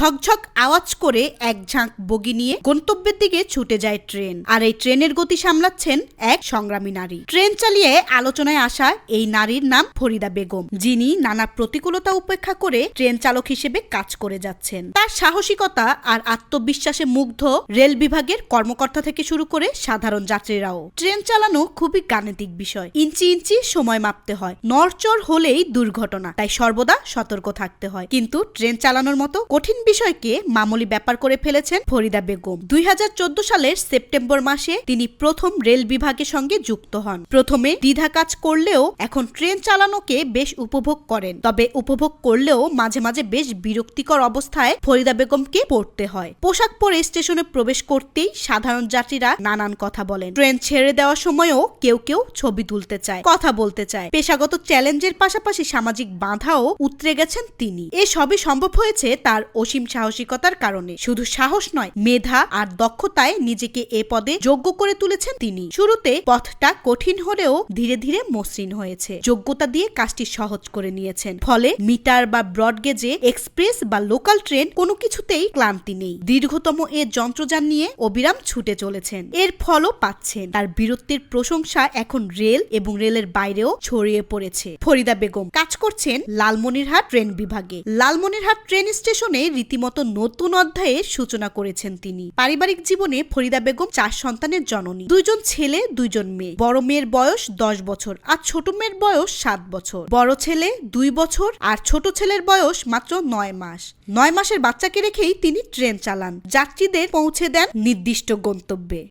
ঝকঝক আওয়াজ করে এক ঝাঁক বগি নিয়ে গন্তব্যের দিকে ছুটে যায় ট্রেন। আর এই ট্রেনের গতি সামলাচ্ছেন এক সংগ্রামী নারী। ট্রেন চালিয়ে আলোচনায় আসা এই নারীর নাম ফরিদা বেগম, যিনি নানা প্রতিকূলতা উপেক্ষা করে ট্রেন চালক হিসেবে কাজ করে যাচ্ছেন। তার সাহসিকতা আর আত্মবিশ্বাসে মুগ্ধ রেল বিভাগের কর্মকর্তা থেকে শুরু করে সাধারণ যাত্রীরাও। ট্রেন চালানো খুবই গাণিতিক বিষয়। ইঞ্চি ইঞ্চি সময় মাপতে হয়। নড়চড় হলেই দুর্ঘটনা। তাই সর্বদা সতর্ক থাকতে হয়। কিন্তু ট্রেন চালানোর মতো কঠিন বিষয়কে মামুলি ব্যাপার করে ফেলেছেন ফরিদা বেগম। দুই হাজার চোদ্দ সালের সেপ্টেম্বর মাসে তিনি প্রথম রেল বিভাগের সঙ্গে যুক্ত হন। প্রথমে দ্বিধা কাজ করলেও এখন ট্রেন চালানোকে বেশ উপভোগ করেন। তবে উপভোগ করলেও মাঝে মাঝে বেশ বিরক্তিকর অবস্থায় ফরিদা বেগমকে পড়তে হয়। পোশাক পরে স্টেশনে প্রবেশ করতেই সাধারণ যাত্রীরা নানান কথা বলেন। ট্রেন ছেড়ে দেওয়ার সময়ও কেউ কেউ ছবি তুলতে চায়, কথা বলতে চায়। পেশাগত চ্যালেঞ্জের পাশাপাশি সামাজিক বাধাও উতরে গেছেন তিনি। এ সবই সম্ভব হয়েছে তার অসীম সাহসিকতার কারণে। শুধু সাহস নয়, মেধা আর দক্ষতায় নিজেকে এ পদে যোগ্য করে তুলেছেন তিনি। শুরুতে পথটা কঠিন হলেও ধীরে ধীরে মসৃণ হয়েছে। যোগ্যতা দিয়ে কাজটি সহজ করে নিয়েছেন। ফলে মিটার বা ব্রডগেজে এক্সপ্রেস বা লোকাল ট্রেন কোনো কিছুতেই ক্লান্তি নেই। দীর্ঘতম এ যন্ত্রযান নিয়ে অবিরাম ছুটে চলেছেন। এর ফলও পাচ্ছেন। তার বীরত্বের প্রশংসা এখন রেল এবং রেলের বাইরেও ছড়িয়ে পড়েছে। ফরিদা বেগম কাজ করছেন লালমনিরহাট ট্রেন বিভাগে। লালমনিরহাট ট্রেন স্টেশনে রীতিমতো নতুন অধ্যায়ের সূচনা করেছেন তিনি। পারিবারিক জীবনে ফরিদা বেগম চার সন্তানের জননী। দুইজন ছেলে, দুইজন মেয়ে। বড় মেয়ের বয়স দশ বছর আর ছোট মেয়ের বয়স সাত বছর। বড় ছেলে দুই বছর আর ছোট ছেলের বয়স মাত্র নয় মাস। নয় মাসের বাচ্চাকে রেখেই তিনি ট্রেন চালান। যাত্রীদের পৌঁছে দেন নির্দিষ্ট গন্তব্যে।